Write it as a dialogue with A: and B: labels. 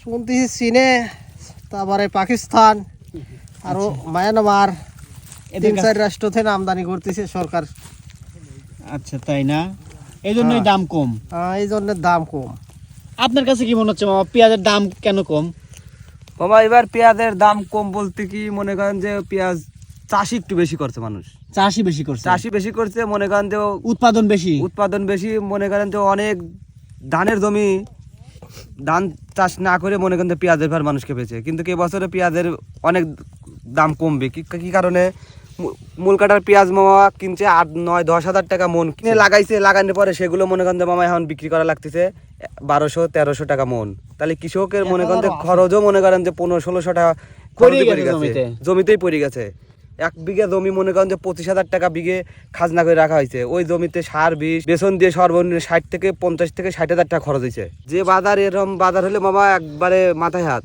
A: শুনতেছি চীনে তারপরে পাকিস্তান আরও মায়ানমার
B: এদের
A: তিন চার রাষ্ট্র থেকে আমদানি করতেছে সরকার।
B: আচ্ছা তাই না? এই জন্যই
A: হ্যাঁ।
B: দাম কম।
A: আহ, এই জন্য দাম কম।
B: আপনার কাছে কি মনে হচ্ছে মামা পেঁয়াজের দাম কেন কম?
C: বাবা এবার পেঁয়াজের দাম কম বলতে কি মনে করেন যে পেঁয়াজ চাষি একটু বেশি করছে মানুষ।
B: চাষি বেশি করছে?
C: চাষি বেশি করছে মনে করেন যে
B: উৎপাদন বেশি?
C: উৎপাদন বেশি মনে করেন যে অনেক ধানের জমি ধান চাষ না করে মনে করেন পেঁয়াজের ভার মানুষকে পেয়েছে কিন্তু কি বছরে পেঁয়াজের অনেক দাম কমবে? কি কারণে? মূল কাটার পেঁয়াজ মামা কিনছে আট নয় দশ হাজার টাকা মন। কিনে লাগাইছে লাগানোর পরে সেগুলো মনে করেন যে মামা এখন বিক্রি করা লাগতেছে বারোশো তেরোশো টাকা মন। তাহলে কৃষকের মনে করেন খরচও মনে করেন যে পনেরো ষোলোশো টাকা
B: পড়ে গেছে
C: জমিতেই পড়ে গেছে। এক বিঘে জমি মনে করেন যে পঁচিশ হাজার টাকা বিঘে খাজনা করে রাখা হয়েছে। ওই জমিতে সার বিষ, বেসন দিয়ে সর্বনিম্ন ষাট থেকে পঞ্চাশ থেকে ষাট হাজার টাকা খরচ হয়েছে। যে বাজার এরকম বাজার হলে মামা একবারে মাথায় হাত।